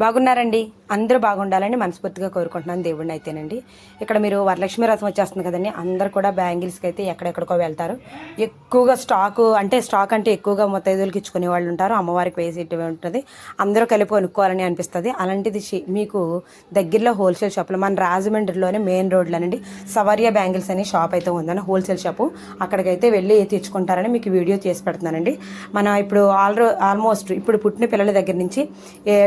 బాగున్నారండి. అందరూ బాగుండాలని మనస్ఫూర్తిగా కోరుకుంటున్నాను దేవుడిని అయితేనండి. ఇక్కడ మీరు వరలక్ష్మి రథం వచ్చేస్తుంది కదండి అందరు కూడా బ్యాంగిల్స్కి అయితే ఎక్కడెక్కడికో వెళ్తారు. ఎక్కువగా స్టాక్ అంటే స్టాక్ అంటే ఎక్కువగా మొత్తైదులకి ఇచ్చుకునే వాళ్ళు ఉంటారు అమ్మవారికి వేసి ఉంటుంది. అందరూ కలిపి కొనుక్కోవాలని అనిపిస్తుంది. అలాంటిది మీకు దగ్గరలో హోల్సేల్ షాప్లో మన రాజమండ్రిలోనే మెయిన్ రోడ్లోనండి సవర్య బ్యాంగిల్స్ అనే షాప్ అయితే ఉందని హోల్సేల్ షాపు. అక్కడికైతే వెళ్ళి తెచ్చుకుంటారని మీకు వీడియో చేసి పెడుతున్నానండి. మన ఇప్పుడు ఆల్ ఆల్మోస్ట్ ఇప్పుడు పుట్టిన పిల్లల దగ్గర నుంచి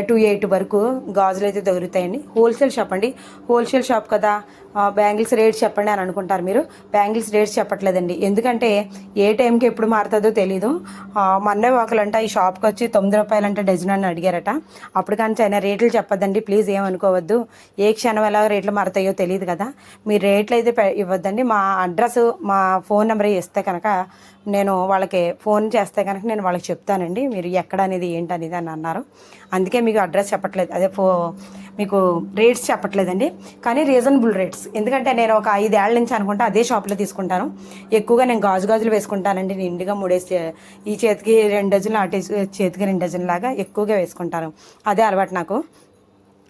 టూ ఎయిట్ వరకు గాజులు అయితే దొరుకుతాయండి. హోల్సేల్ షాప్ అండి. హోల్సేల్ షాప్ కదా. బ్యాంగిల్స్ రేట్స్ చెప్పండి అని అనుకుంటారు మీరు. బ్యాంగిల్స్ రేట్స్ చెప్పట్లేదండి. ఎందుకంటే ఏ టైంకి ఎప్పుడు మారుతుందో తెలీదు. ఆ, మొన్నే ఒకలంట ఈ షాప్కి వచ్చి తొమ్మిది రూపాయలు అంటే డజన్ అని అడిగారట. అప్పుడు కానీ ఆయన రేట్లు చెప్పదండి ప్లీజ్ ఏమనుకోవద్దు. ఏ క్షణం ఎలా రేట్లు మారుతాయో తెలియదు కదా. మీరు రేట్లు అయితే పె- ఇవ్వద్దండి. మా అడ్రస్ మా ఫోన్ నెంబర్ ఇస్తే కనుక నేను వాళ్ళకి ఫోన్ చేస్తే కనుక నేను వాళ్ళకి చెప్తానండి మీరు ఎక్కడ అనేది ఏంటి అనేది అని అన్నారు. అందుకే మీకు అడ్రస్ చెప్పట్లేదు అదే ఫో మీకు రేట్స్ చెప్పట్లేదండి. కానీ రీజనబుల్ రేట్స్ ఎందుకంటే నేను ఒక ఐదేళ్ళ నుంచి అనుకుంటా అదే షాప్లో తీసుకుంటాను. ఎక్కువగా నేను గాజు గాజులు వేసుకుంటానండి నిండుగా మూడేసి ఈ చేతికి రెండు డజన్లు ఆ చేతికి రెండు డజన్ లాగా ఎక్కువగా వేసుకుంటాను. అదే అలవాటు నాకు.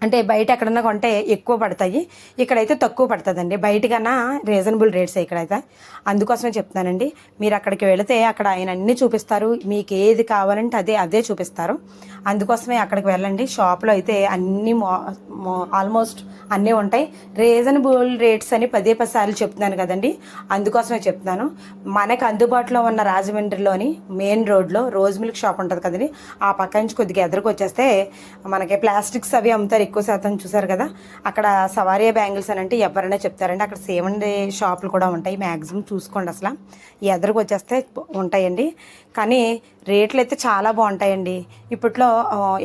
అంటే బయట ఎక్కడన్నా కొంటే ఎక్కువ పడతాయి. ఇక్కడైతే తక్కువ పడుతుందండి. బయట కన్నా రీజనబుల్ రేట్స్ ఇక్కడైతే. అందుకోసమే చెప్తున్నానండి. మీరు అక్కడికి వెళితే అక్కడ ఆయన అన్నీ చూపిస్తారు. మీకు ఏది కావాలంటే అదే అదే చూపిస్తారు. అందుకోసమే అక్కడికి వెళ్ళండి. షాప్లో అయితే అన్నీ ఆల్మోస్ట్ అన్నీ ఉంటాయి. రీజనబుల్ రేట్స్ అని పదే పది సార్లు చెప్తున్నాను కదండి. అందుకోసమే చెప్తున్నాను. మనకు అందుబాటులో ఉన్న రాజమండ్రిలోని మెయిన్ రోడ్లో రోజ్ మిల్క్ షాప్ ఉంటుంది కదండి. ఆ పక్క నుంచి కొద్దిగా ఎదురుకు వచ్చేస్తే మనకి ప్లాస్టిక్స్ అవి అమ్ముతారు. ఎక్కువ శాతం చూసారు కదా అక్కడ సవారియా బ్యాంగిల్స్ అని అంటే ఎవరైనా చెప్తారండి. అక్కడ సేమ్ అండ్ షాపులు కూడా ఉంటాయి. మ్యాక్సిమం చూసుకోండి అసలు. ఎదురుకు వచ్చేస్తే ఉంటాయండి. కానీ రేట్లు అయితే చాలా బాగుంటాయండి. ఇప్పట్లో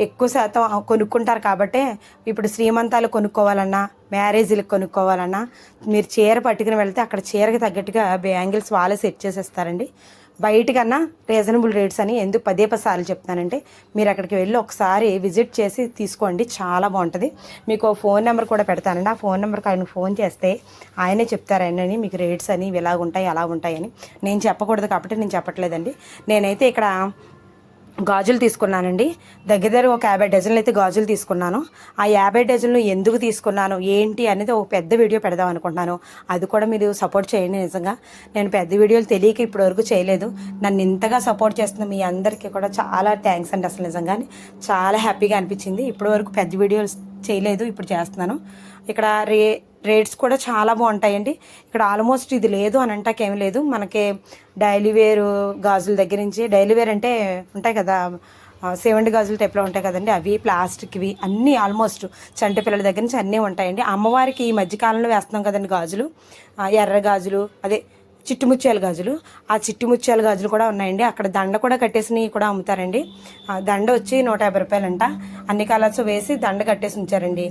ఎక్కువ శాతం కొనుక్కుంటారు కాబట్టి ఇప్పుడు శ్రీమంతాలు కొనుక్కోవాలన్నా మ్యారేజీలకు కొనుక్కోవాలన్నా మీరు చీర పట్టుకుని వెళ్తే అక్కడ చీరకి తగ్గట్టుగా బ్యాంగిల్స్ వాళ్ళే సెట్ చేసేస్తారండి. బయటకన్నా రీజనబుల్ రేట్స్ అని ఎందుకు పదే పదిసార్లు చెప్తానంటే మీరు అక్కడికి వెళ్ళి ఒకసారి విజిట్ చేసి తీసుకోండి చాలా బాగుంటుంది. మీకు ఫోన్ నెంబర్ కూడా పెడతానండి. ఆ ఫోన్ నెంబర్కి ఆయనకు ఫోన్ చేస్తే ఆయనే చెప్తారని మీకు రేట్స్ అని ఇవి ఎలా ఉంటాయి అలా ఉంటాయని నేను చెప్పకూడదు కాబట్టి నేను చెప్పట్లేదండి. నేనైతే ఇక్కడ గాజులు తీసుకున్నానండి. దగ్గర దగ్గర ఒక యాభై డజన్లు అయితే గాజులు తీసుకున్నాను. ఆ యాభై డజన్లు ఎందుకు తీసుకున్నాను? ఏంటి అనేది ఒక పెద్ద వీడియో పెడదాం అనుకుంటున్నాను. అది కూడా మీరు సపోర్ట్ చేయండి నిజంగా. నేను పెద్ద వీడియోలు తెలియక ఇప్పటివరకు చేయలేదు. నన్ను ఇంతగా సపోర్ట్ చేస్తున్న మీ అందరికీ కూడా చాలా థ్యాంక్స్ అండి అసలు నిజంగానే. చాలా హ్యాపీగా అనిపించింది. ఇప్పటివరకు పెద్ద వీడియోలు చేయలేదు ఇప్పుడు చేస్తున్నాను. ఇక్కడ రే రేట్స్ కూడా చాలా బాగుంటాయండి. ఇక్కడ ఆల్మోస్ట్ ఇది లేదు అని అంటాకేమీ లేదు. మనకి డైలీ వేర్ గాజుల దగ్గర నుంచి డైలీ వేర్ అంటే ఉంటాయి కదా సెవెంటీ గాజులు టైప్లో ఉంటాయి కదండి. అవి ప్లాస్టిక్వి అన్నీ ఆల్మోస్ట్ చంటి పిల్లల దగ్గర నుంచి అన్నీ ఉంటాయండి. అమ్మవారికి ఈ మధ్యకాలంలో వేస్తున్నాం కదండి గాజులు. ఎర్ర గాజులు అదే చిట్టుముత్యాల గాజులు. ఆ చిట్టుముత్యాల గాజులు కూడా ఉన్నాయండి. అక్కడ దండ కూడా కట్టేసినవి కూడా అమ్ముతారండి. దండ వచ్చి నూట యాభై రూపాయలంట. అన్ని కలర్స్ వేసి దండ కట్టేసి ఉంచారండి.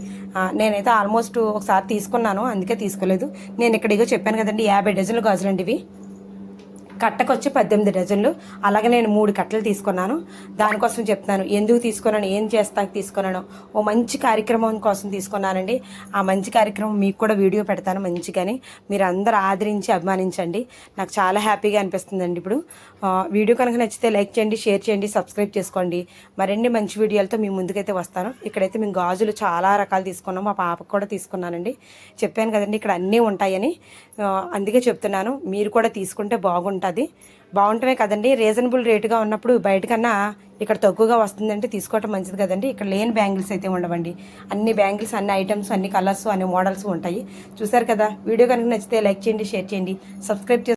నేనైతే ఆల్మోస్ట్ ఒకసారి తీసుకున్నాను అందుకే తీసుకోలేదు. నేను ఇక్కడ ఇగో చెప్పాను కదండి యాభై డజన్లు గాజులండి ఇవి. కట్టకొచ్చి పద్దెనిమిది డజన్లు. అలాగే నేను మూడు కట్టలు తీసుకున్నాను. దానికోసం చెప్తున్నాను ఎందుకు తీసుకున్నాను? ఏం చేస్తాక తీసుకున్నాను. ఓ మంచి కార్యక్రమం కోసం తీసుకున్నానండి. ఆ మంచి కార్యక్రమం మీకు కూడా వీడియో పెడతాను మంచిగాని. మీరు అందరూ ఆదరించి అభిమానించండి. నాకు చాలా హ్యాపీగా అనిపిస్తుందండి ఇప్పుడు. వీడియో కనుక నచ్చితే లైక్ చేయండి షేర్ చేయండి సబ్స్క్రైబ్ చేసుకోండి. మరిన్ని మంచి వీడియోలతో మీ ముందుకైతే వస్తాను. ఇక్కడైతే మేము గాజులు చాలా రకాలు తీసుకున్నాం. మా పాపకు కూడా తీసుకున్నానండి. చెప్పాను కదండి ఇక్కడ అన్నీ ఉంటాయని. అందుకే చెప్తున్నాను మీరు కూడా తీసుకుంటే బాగుంటుంది. బాగుంటమే కదండి రీజనబుల్ రేటుగా ఉన్నప్పుడు బయటకన్నా ఇక్కడ తక్కువగా వస్తుందంటే తీసుకోవటం మంచిది కదండి. ఇక్కడ లేని బ్యాంగిల్స్ అయితే ఉండవండి. అన్ని బ్యాంగిల్స్ అన్ని ఐటమ్స్ అన్ని కలర్స్ అన్ని మోడల్స్ ఉంటాయి. చూసారు కదా? వీడియో కనుక నచ్చితే లైక్ చేయండి షేర్ చేయండి. సబ్స్క్రైబ్ చేసి